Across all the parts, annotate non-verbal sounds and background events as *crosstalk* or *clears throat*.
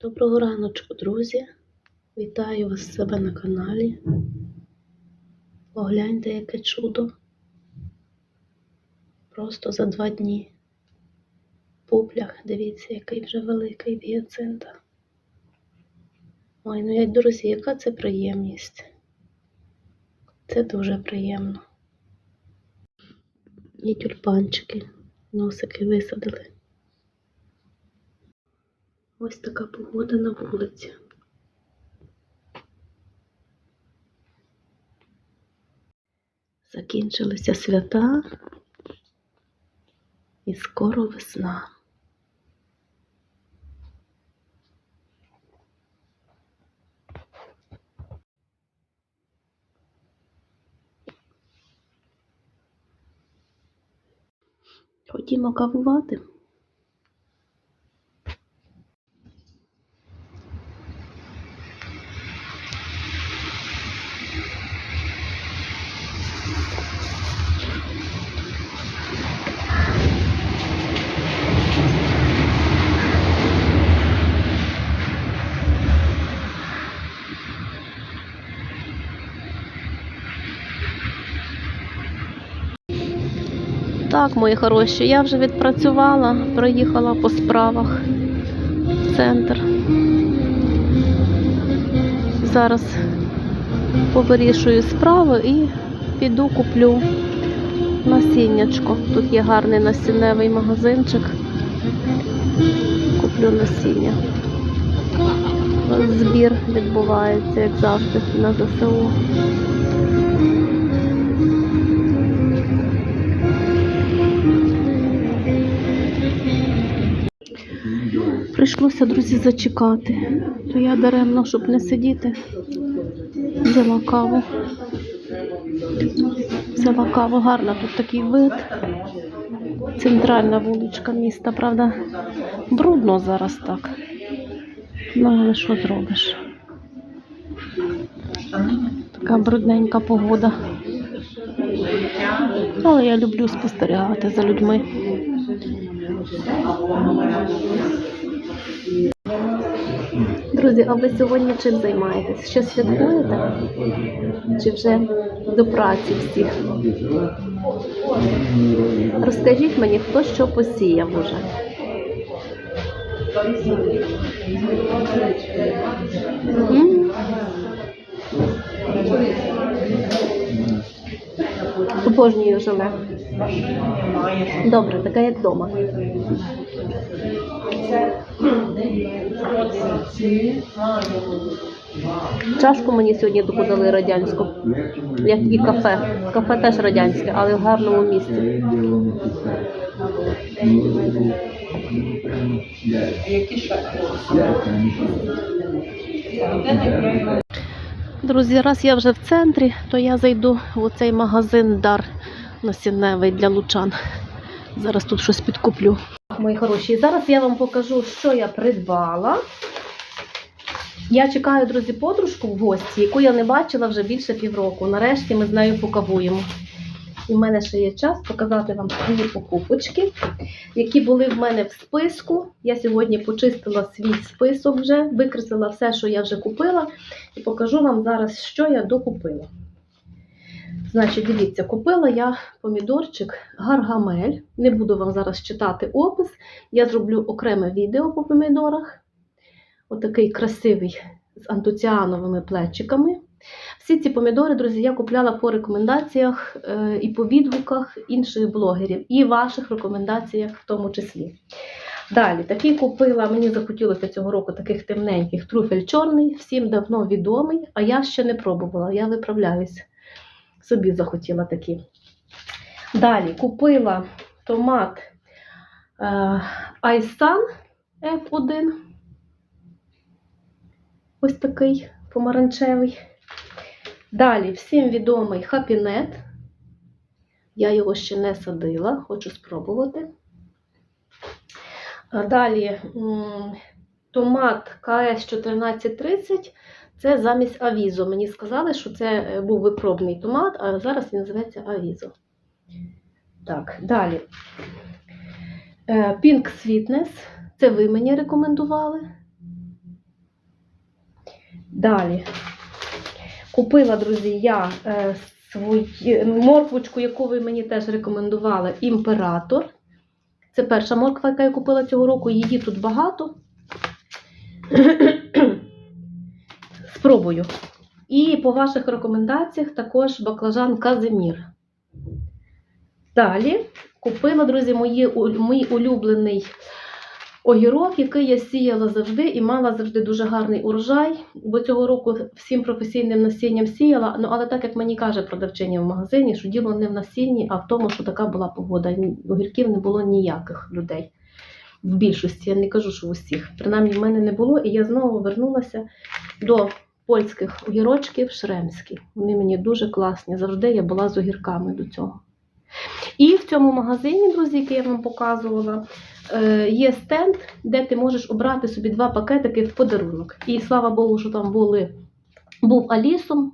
Доброго раночку, друзі! Вітаю вас в себе на каналі. Погляньте, яке чудо. Просто за два дні. Пуплях, дивіться, який вже великий гіацинта. Ой, ну як друзі, яка це приємність. Це дуже приємно. І тюльпанчики, носики висадили. Ось така погода на вулиці. Закінчилися свята і скоро весна. Ходімо кавувати. Так, мої хороші, я вже відпрацювала, проїхала по справах в центр. Зараз повирішую справи і піду куплю насіннячко. Тут є гарний насінневий магазинчик. Куплю насіння. Збір відбувається, як завжди, на ЗСУ. Прийшлося, друзі, зачекати. То я даремно, щоб не сидіти, взяла каву. Взяла каву, гарна тут такий вид. Центральна вуличка міста, правда, брудно зараз так. Ну, але що зробиш? Така брудненька погода. Але я люблю спостерігати за людьми. Друзі, а ви сьогодні чим займаєтесь? Що святкуєте? Чи вже до праці всіх? Розкажіть мені, хто що посіяв уже? М? Обожнюю желе. Добре, така як вдома. Чашку мені сьогодні таку дали радянську, як і кафе. Кафе теж радянське, але в гарному місці. Друзі, раз я вже в центрі, то я зайду в цей магазин Дар насінневий для лучан. Зараз тут щось підкуплю. Мої хороші, зараз я вам покажу, що я придбала. Я чекаю, друзі, подружку в гості, яку я не бачила вже більше півроку. Нарешті ми з нею покавуємо. І в мене ще є час показати вам свої покупочки, які були в мене в списку. Я сьогодні почистила свій список вже, викреслила все, що я вже купила, і покажу вам зараз, що я докупила. Значить, дивіться, купила я помідорчик гаргамель. Не буду вам зараз читати опис. Я зроблю окреме відео по помідорах. Отакий красивий з антоціановими плечиками. Всі ці помідори, друзі, я купляла по рекомендаціях е, і по відгуках інших блогерів, і ваших рекомендаціях в тому числі. Далі, такий купила, мені захотілося цього року таких темненьких труфель чорний, всім давно відомий, а я ще не пробувала, я виправляюсь. Собі захотіла такі. Далі купила томат е, Айсан F1. Ось такий помаранчевий. Далі всім відомий хапінет. Я його ще не садила, хочу спробувати. Далі томат КС 1430. Це замість авізо. Мені сказали, що це е, був випробний томат, а зараз він називається авізо. Так, далі. Е, Pink Sweetness. Це ви мені рекомендували. Далі. Купила, друзі, я е, свої, морквочку, яку ви мені теж рекомендували, імператор. Це перша морква, яка я купила цього року. Її тут багато. Спробую. І по ваших рекомендаціях також баклажан Казимір. Далі купила, друзі, мої, мій улюблений огірок, який я сіяла завжди і мала завжди дуже гарний урожай. Бо цього року всім професійним насінням сіяла. Ну, але так як мені каже продавчиня в магазині, що діло не в насінні, а в тому, що така була погода. Огірків не було ніяких людей. В більшості, я не кажу, що в усіх. Принаймні, в мене не було, і я знову вернулася до польських огірочків шремські. Вони мені дуже класні. Завжди я була з огірками до цього. І в цьому магазині, друзі, який я вам показувала, е, є стенд, де ти можеш обрати собі два пакетики в подарунок. І слава Богу, що там були, був Алісом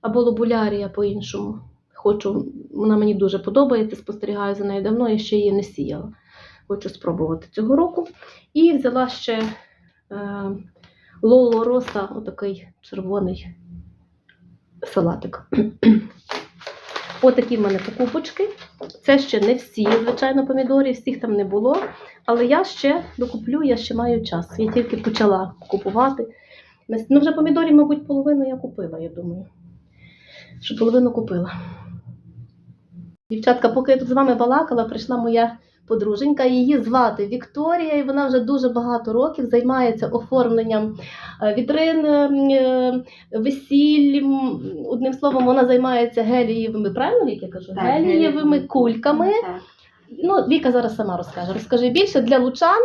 або Лобулярія по-іншому. Хочу, вона мені дуже подобається, спостерігаю за нею давно, я ще її не сіяла. Хочу спробувати цього року. І взяла ще е, Лоло Роса, отакий червоний салатик. *clears throat* Отакі в мене покупочки. Це ще не всі, звичайно, помідорів, всіх там не було. Але я ще докуплю, я ще маю час. Я тільки почала купувати. Ну, вже помідорів, мабуть, половину я купила, я думаю. Що половину купила. Дівчатка, поки я тут з вами балакала, прийшла моя подруженька. Її звати Вікторія, і вона вже дуже багато років займається оформленням е, вітрин, е, весіль. Одним словом, вона займається гелієвими, правильно Вік, я кажу? Так, гелієвими гелі- кульками. Так. Ну, Віка зараз сама розкаже. Розкажи більше для лучан.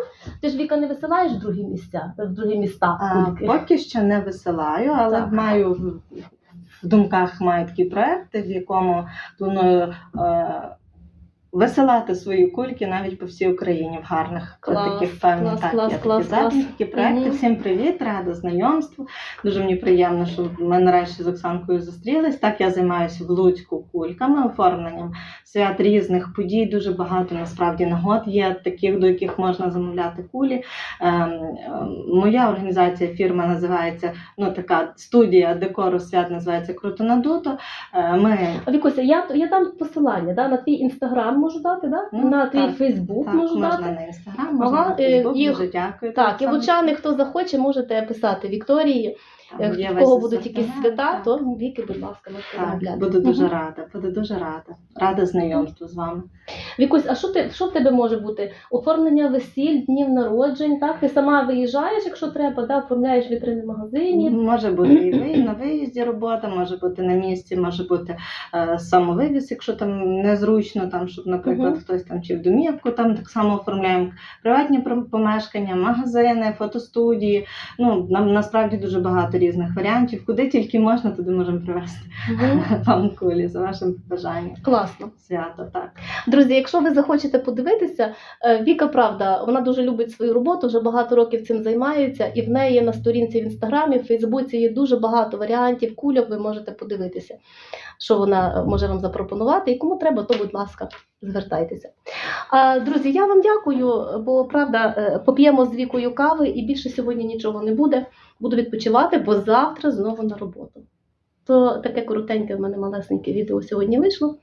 Ти ж Віка не висилаєш в другі місця, в другі міста А, поки що не висилаю, але Так. маю в- думках маю такі проекти, в якому планую е, висилати свої кульки навіть по всій Україні в гарних Клас, таких певних клас, так, клас, такі клас. такі проекти. Мгм. Всім привіт, рада знайомству. Дуже мені приємно, що ми нарешті з Оксанкою зустрілись. Так я займаюся в Луцьку кульками, оформленням свят різних подій. Дуже багато насправді нагод є таких, до яких можна замовляти кулі. Ем, ем, Моя організація фірма називається ну така студія декору свят називається Круто надуто. Е, Ми Вікуся, я, я дам посилання да, на твій інстаграм можу дати, да? Ну, на твій так, Фейсбук так, можу можна дати. на інстаграм, можна Ага, на е, Фейсбук. їх- Дуже дякую. Так, і лучани, хто захоче, можете писати Вікторії. Там Е, В кого будуть якісь свята, то Віки, будь ласка, можете Так, буду дуже рада, буду дуже рада. Рада знайомству з вами. Вікусь, а що ти що в тебе може бути? Оформлення весіль, днів народжень, так? Ти сама виїжджаєш, якщо треба, да? оформляєш вітрини в магазині. Може бути і ви на виїзді робота, може бути на місці, може бути е, самовивіз, якщо там незручно, там, щоб, наприклад, Мгм. хтось там чи в домівку там так само оформляємо приватні помешкання, магазини, фотостудії. Ну нам насправді дуже багато різних варіантів. Куди тільки можна, туди можемо привезти вам кулі за вашим бажанням. Класно. Свято так. Друзі, якщо ви захочете подивитися, е, Віка правда, вона дуже любить свою роботу, вже багато років цим займається, і в неї на сторінці в інстаграмі, в Фейсбуці є дуже багато варіантів кульок. Ви можете подивитися, що вона е, може вам запропонувати. І кому треба, то будь ласка, звертайтеся. Друзі, я вам дякую, бо правда, е, поп'ємо з вікою кави і більше сьогодні нічого не буде. Буду відпочивати, бо завтра знову на роботу. То таке коротеньке в мене малесеньке відео сьогодні вийшло.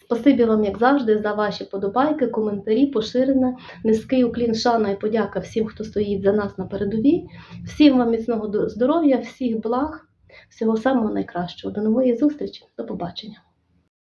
Спасибі вам, як завжди, за ваші подобайки, коментарі, поширення. Низький уклін, шана і подяка всім, хто стоїть за нас на передовій. Всім вам міцного здоров'я, всіх благ, всього самого найкращого. До нової зустрічі. До побачення.